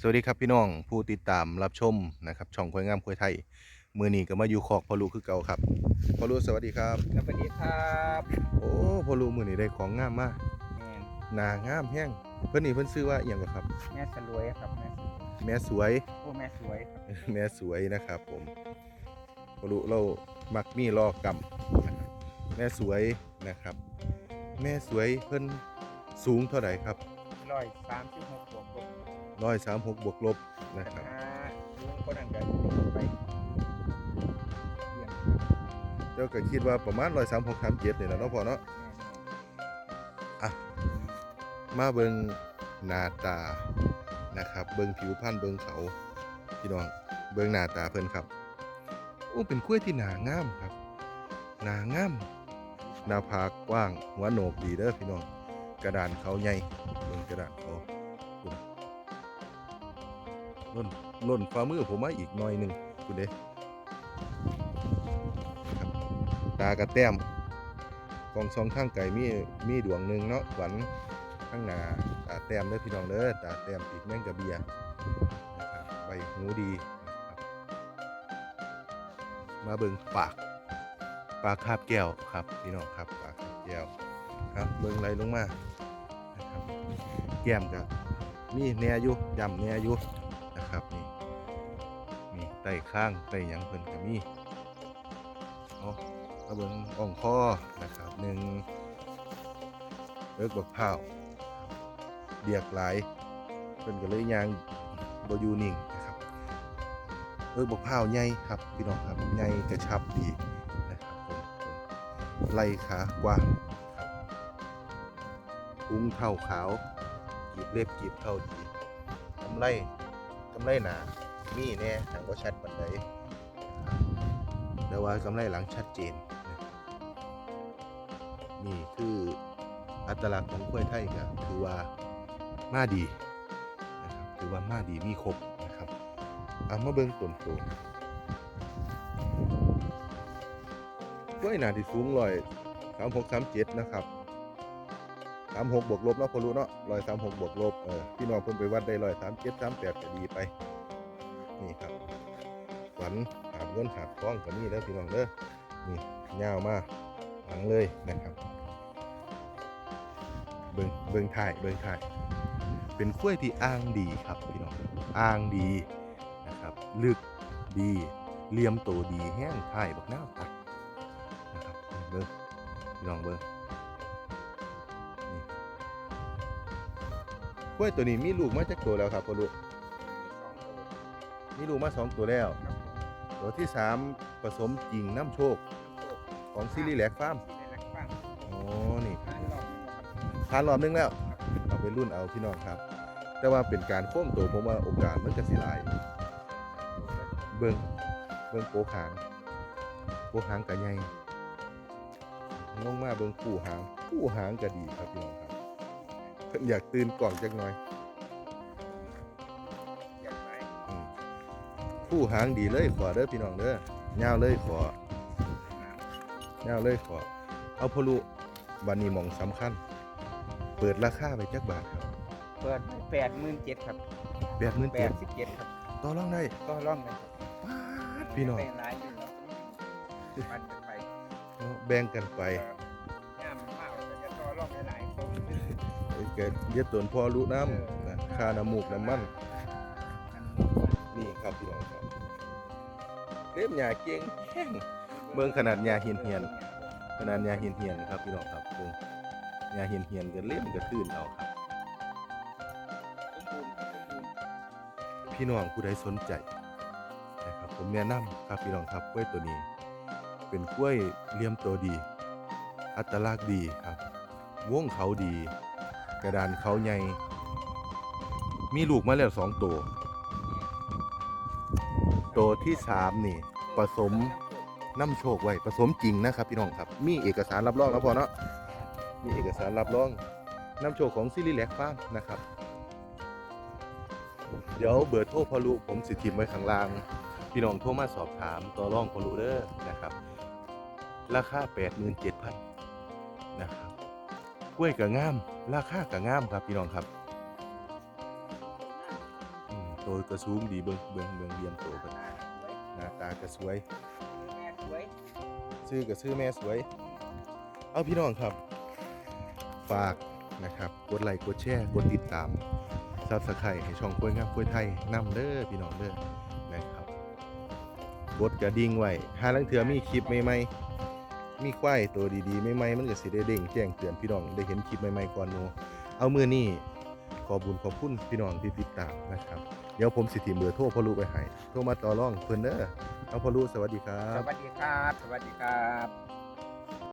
สวัสดีครับพี่น้องผู้ติดตามรับชมนะครับช่องควายงามควายไทย มือนี้ก็มาอยู่คอกพอลูคือเก่าครับพอลูสวัสดีครับ ครับสวัสดีครับโอ้พอลูมือนี้ได้ของงามมากแม่นหนางามแห้งเพิ่นนี่เพิ่นซื้อว่าอหย่างบ่ครับ แม่สลวยครับแม่สลวยแม่สวย โอ้แม่สวยครับแม่สวยนะครับผมพอลูเรามักมีรอกรรมนะครับแม่สวยนะครับ แม่สวยเพิ่นสูงเท่าไหร่ครับร้อยสามสิบหกบวกลบ ร้อยสามหกบวกลบนะครับเรื่องคนนั้นกันไปเจ้าก็คิดว่าประมาณร้อยสามหกสามเจ็ดนี่แหละเนาะพอเนาะแม่มาเบิงนาตานะครับ เบิงผิวพรรณเบิงเขาพี่น้องเบิงหน้าตาเพิ่นครับโอ้เป็นกล้วยที่หนางามครับหนางามหน้าผากกว้างหัวโหนกดีเด้อพี่น้องกระดานเขาใหญ่เบิงกระดานเขา ล่นล่นฝ่ามือผมมาอีกหน่อยหนึ่งคุณเด้ตากระแต้มกองซองข้างไก่มีมีดวงหนึ่งเนาะหวันข้างหน้าตาแต้มเด้อพี่น้องเด้อตาแต้มปีกแม่งกระเบียใบหูดีมาเบิ่งปากปากคาบแก้วครับพี่น้องครับปากคาบแก้วครับเบิ่งไหลลงมานะครับแก้มกับมีแนอยู่ยำแนอยู่ นะครับนี่มีไต้ข้างไต้หยังเพิ่นก็มีเอามาเบิงอ่องคอนะครับหนึ่งเอิกบักพร้าเรียกหลายเพิ่นก็เลยยางบ่อยู่นิ่งนะครับเออบอกพร้าวใหญ่ครับพี่น้องครับใหญ่กระชับดีนะครับผมไหล่ขากว้างคุงเท่าขาวกีบเล็บกีบเท่าดีกำไรำไรหนามีแน่ทางบ่ชัดปานใดนะครับแต่ว่ากำไรหลังชัดเจนนะครับนี่คืออัตลักษณ์ของกล้วยไทยก็ถือว่ามาดีนะครับถือว่ามาดีมีครบนะครับเอามาเบิ่งต้นโตกล้วยหนาที่สูงร้อยสามหกสามเจ็ดนะครับามหกบวกลบเนาะพอรู้เนาะร้อยสามหกบวกลบเออพี่น้องเพิ่นไปวัดได้ร้อยสามเจ็ดสามแปดก็ดีไป นี่ครับขวัญหาเงินหาบทองก็มีแล้วพี่น้องเด้อนี่ยาวมาหลังเลยนะครับ เบิงเบิงถ่ายเบิงถ่าย เป็นกล้วยที่อ้างดีครับพี่น้องอ้างดีนะครับ ลึกดีเหลี่ยมโตดีแห้งถ่ายบักหน้าตัดนะครับเบิงพี่น้องเบิง กล้วยตัวนี้มีลูกมาจากตัวแล้วครับพ่อลูกมีสองโลมีลูกมาสองตัวแล้วครับผมตัวที่สามผสมจริงน้ำโชค ของซิลิแลกฟาร์มซีรีส์แลกฟาร์มอ๋อนี่ร้านรอบนี้ครับทานรอบนึงแล้ว เอาไปรุ่นเอาพี่น้องครับ แต่ว่าเป็นการโค้งตัวผมว่าโอกาสมันจะสิหลาย เบิ่งเบิ่งโปกหางโปกหางกะใหญ่ลงมาเบิ่งคู่หางคู่หางก็ดีครับพี่น้องครับ เพิ่นอยากตื่นกล่องจักหน่อยอยากไปอืมคู่หางดีเลยขอเด้อพี่น้องเด้อยาวเลยขอยาวเลยขอ เอาพอลุบันนี้หมองสำคัญ เปิดราคาไปจักบาทครับเปิดแปดหมื่นเจ็ดครับแปดหมื่นแปเจ็ดดสิบเจ็ดครับต่อรองได้ก็ร่องกันครับป๊าดพี่น้องเป็นหลายอยู่ครับปันกันไปแบ่งกันไปง เกิดเย็ดตนพอรู้น้ำนะคาน้ำมูกน้ำมัน นี่ครับพี่น้องครับเล็บหญ้าเก่งแห้งเบิ่งขนาดหญ้าเหียนเหียนขนาดหยาเหียนเหียนครับพี่น้องครับเบิ่งหยาเหียนเหียนกันเล่มกันตื้นเอาครับ พี่น้องผู้ใดสนใจนะครับผมแนะนำครับพี่น้องครับกล้วยตัวนี้ เป็นกล้วยเลี่ยมตัวดี อัตลักษณ์ดีครับวงเขาดี กระดานเขาใหญ่ มีลูกมาแล้วสองตัว ตัวที่สามนี่ผสมน้ำโชคไว้ผสมจริงนะครับพี่น้องครับ มีเอกสารรับรองแล้วพอเนาะมีเอกสารรับรองน้ำโชคของซิลิแลกฟาร์มนะครับ เดี๋ยวเบอร์โทรพอลูผมสิทิมไว้ข้างล่าง พี่น้องโทรมาสอบถามต่อรองพอลูเด้อนะครับ ราคา 87,000นะครับกล้วยกะงาม ราคากะงามครับพี่น้องครับอืมตกระสูงดีเบิ่งเบิ่งเบิ่งเรียมโตเพิ่นหน้าตากระสวยซื้อกับซื้อแม่สวย เอาพี่น้องครับ ฝากนะครับกดไลค์กดแชร์กดติดตามซับสไครต์ให้ช่องกล้วยงามกล้วยไทยนำเด้อพี่น้องเด้อนะครับกดกระดิ่งไว้หาลังเถือมีคลิปใหม่ๆ มีควายตัวดีๆใหม่ๆมันก็สิได้เด้งแจ้งเตือนพี่น้องได้เห็นคลิปใหม่ๆก่อนหนูเอามือนี่ขอบุญขอบคุณพี่น้องที่ติดตามนะครับ เดี๋ยวผมสิทีมเบอร์โทรพอลูไปให้โทรมาต่อรองเพิ่นเด้อเอาพอลูสวัสดีครัสบ วัสดีครับ สวัสดีครับ